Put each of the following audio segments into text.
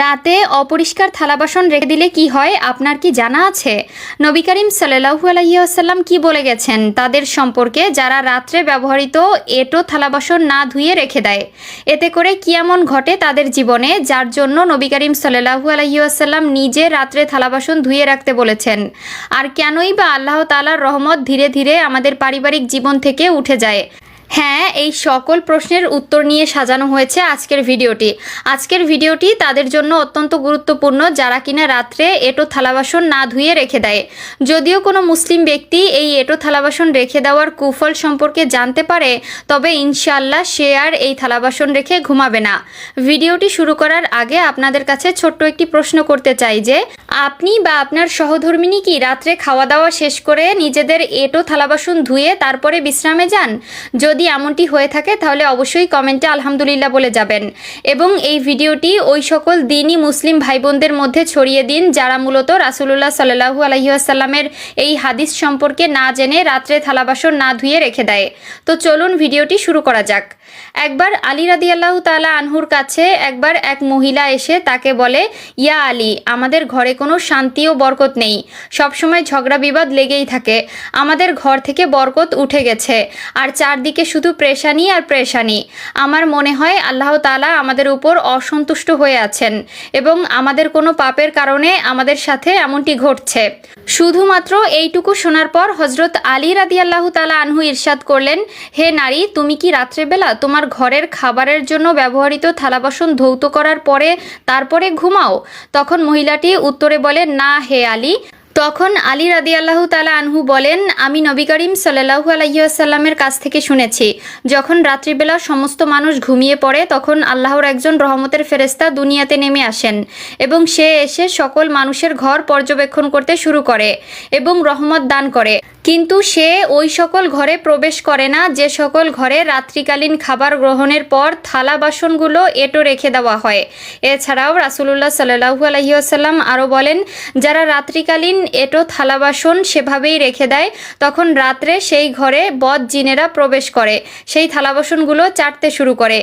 রাতে অপরিষ্কার থালা বাসন রেখে দিলে কি হয়? আপনার কি জানা আছে? নবী করিম সাল্লাহু আলহিউসাল্লাম কি বলে গেছেন? তাদের সম্পর্কে যারা রাত্রে ব্যবহৃত এটো থালা বাসন না ধুয়ে রেখে দেয়, এতে করে কি এমন ঘটে তাদের জীবনে? যার জন্য নবী করিম সাল্লাহু আলহিউসাল্লাম নিজে রাত্রে থালা বাসন ধুয়ে রাখতে বলেছেন। আর কেনই বা আল্লাহ তালার রহমত ধীরে ধীরে আমাদের পারিবারিক জীবন থেকে উঠে যায়। হ্যাঁ এই সকল প্রশ্নের উত্তর নিয়ে সাজানো হয়েছে আজকের ভিডিওটি। আজকের ভিডিওটি তাদের জন্য অত্যন্ত গুরুত্বপূর্ণ যারা কিনা রাত্রে এটো থালাবাসন না ধুয়ে রেখে দেয়। যদিও কোনো মুসলিম ব্যক্তি এই এটো থালাবাসন রেখে দেওয়ার কুফল সম্পর্কে জানতে পারে, তবে ইনশাল্লাহ সে আর এই থালাবাসন রেখে ঘুমাবে না। ভিডিওটি শুরু করার আগে আপনাদের কাছে ছোট্ট একটি প্রশ্ন করতে চাই যে, আপনি বা আপনার সহধর্মিনী কি রাত্রে খাওয়া দাওয়া শেষ করে নিজেদের এটো থালাবাসন ধুয়ে তারপরে বিশ্রামে যান? এমনটি হয়ে থাকে, তাহলে অবশ্যই কমেন্টে আলহামদুলিল্লাহ বলে যাবেন। এবং এই ভিডিওটি ওই সকল দিনই মুসলিম ভাই বোনদের মধ্যে ছড়িয়ে দিন, যারা মূলত রাসুলুল্লাহ সাল্লাহু আলহিহাসাল্লামের এই হাদিস সম্পর্কে না জেনে রাত্রে থালাবাসন না ধুয়ে রেখে দেয়। তো চলুন ভিডিওটি শুরু করা যাক। একবার আলী রাদি আল্লাহ তালা আনহুর কাছে একবার এক মহিলা এসে তাকে বলে, ইয়া আলী, আমাদের ঘরে কোনো শান্তি ও বরকত নেই। সবসময় ঝগড়া বিবাদ লেগেই থাকে। আমাদের ঘর থেকে বরকত উঠে গেছে। আর চারদিকে শুধু প্রেশানি আর প্রেশানি। আমার মনে হয় আল্লাহ তালা আমাদের উপর অসন্তুষ্ট হয়ে আছেন এবং আমাদের কোনো পাপের কারণে আমাদের সাথে এমনটি ঘটছে। শুধুমাত্র এইটুকু শোনার পর হজরত আলী রাদি আল্লাহ তালা আনহু ইরশাদ করলেন, হে নারী, তুমি কি রাত্রেবেলা তোমার ঘরের খাবারের জন্য ব্যবহৃত থালাবাসন ধৌত করার পরে তারপরে ঘুমাও? তখন মহিলাটি উত্তরে বলে, না, হে আলী। তখন আলী রাদি আল্লাহ তালা আনহু বলেন, আমি নবী করিম সাল্লাহু আলহিউসাল্লামের কাছ থেকে শুনেছি, যখন রাত্রিবেলা সমস্ত মানুষ ঘুমিয়ে পড়ে, তখন আল্লাহর একজন রহমতের ফেরেস্তা দুনিয়াতে নেমে আসেন এবং সে এসে সকল মানুষের ঘর পর্যবেক্ষণ করতে শুরু করে এবং রহমত দান করে। কিন্তু সে ওই সকল ঘরে প্রবেশ করে না, যে সকল ঘরে রাত্রিকালীন খাবার গ্রহণের পর থালা বাসনগুলো এটো রেখে দেওয়া হয়। এছাড়াও রাসুলুল্লাহ সাল্লাহু আলহিউসাল্লাম আরও বলেন, যারা রাত্রিকালীন এটো থালা বাসন সেভাবেই রেখে দেয়, তখন রাত্রে সেই ঘরে বদ জিনেরা প্রবেশ করে, সেই থালা বাসনগুলো চাটতে শুরু করে।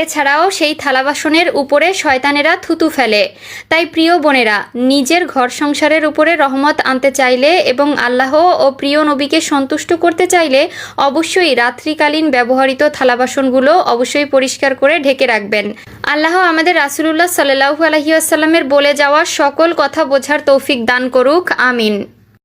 এছাড়াও সেই থালা বাসনের উপরে শয়তানেরা থুতু ফেলে। তাই প্রিয় বোনেরা, নিজের ঘর সংসারের উপরে রহমত আনতে চাইলে এবং আল্লাহ ও প্রিয় নবীকে সন্তুষ্ট করতে চাইলে অবশ্যই রাত্রিকালীন ব্যবহৃত থালাবাসনগুলো অবশ্যই পরিষ্কার করে ঢেকে রাখবেন। আল্লাহ আমাদের রাসুলুল্লাহ সাল্লাহু আলহিউসাল্লামের বলে যাওয়া সকল কথা বোঝার তৌফিক দান করুক, আমিন।